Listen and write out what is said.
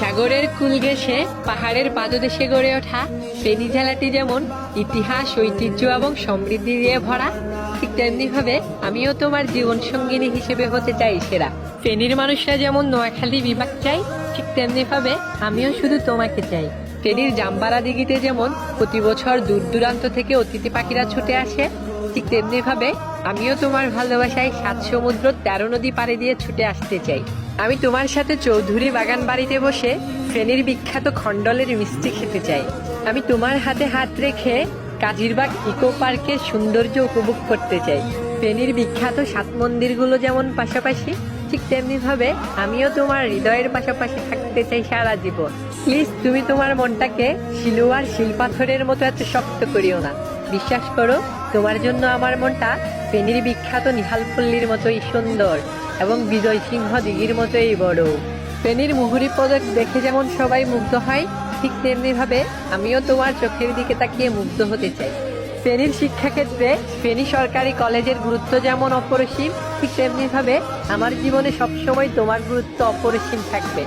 সাগরের কুল ঘেঁষে পাহাড়ের পাদদেশে গড়ে ওঠা ফেনী জেলাটি যেমন ইতিহাস, ঐতিহ্য এবং সমৃদ্ধি দিয়ে ভরা, ঠিক তেমনি ভাবে আমিও তোমার জীবন সঙ্গিনী হিসেবে হতে চাই সেরা। ফেনীর মানুষরা যেমন নোয়াখালী বিভাগ চাই, ঠিক তেমনি ভাবে আমিও শুধু তোমাকে চাই। ফেনীর জাম্বারা দিঘিতে যেমন প্রতি বছর দূর দূরান্ত থেকে অতিথি পাখিরা ছুটে আসে, ঠিক তেমনি ভাবে আমিও তোমার ভালোবাসায় সাত সমুদ্র তেরো নদী পাড়ি দিয়ে ছুটে আসতে চাই। আমি তোমার সাথে চৌধুরী বাগান বাড়িতে বসে ফেনীর বিখ্যাত খণ্ডলের মিষ্টি খেতে চাই। আমি তোমার হাতে হাত রেখে কাজিরবাগ ইকো পার্কের সৌন্দর্য উপভোগ করতে চাই। ফেনীর বিখ্যাত সাত মন্দিরগুলো যেমন পাশাপাশি, ঠিক তেমনি ভাবে আমিও তোমার হৃদয়ের পাশাপাশি থাকতে চাই সারা জীবন। প্লিজ, তুমি তোমার মনটাকে শিলুয়ার শিলপাথরের মতো এত শক্ত করিও না। বিশ্বাস করো, তোমার জন্য আমার মনটা ফেনীর বিখ্যাত নিহালপল্লীর মতোই সুন্দর এবং বিজয় সিংহ দিঘির মতোই বড়। ফেনীর মুহুরি পদক দেখে যেমন সবাই মুগ্ধ হয়, ঠিক তেমনিভাবে আমিও তোমার চোখের দিকে তাকিয়ে মুগ্ধ হতে চাই। ফেনীর শিক্ষাক্ষেত্রে ফেনী সরকারি কলেজের গুরুত্ব যেমন অপরিসীম, ঠিক তেমনিভাবে আমার জীবনে সবসময় তোমার গুরুত্ব অপরিসীম থাকবে।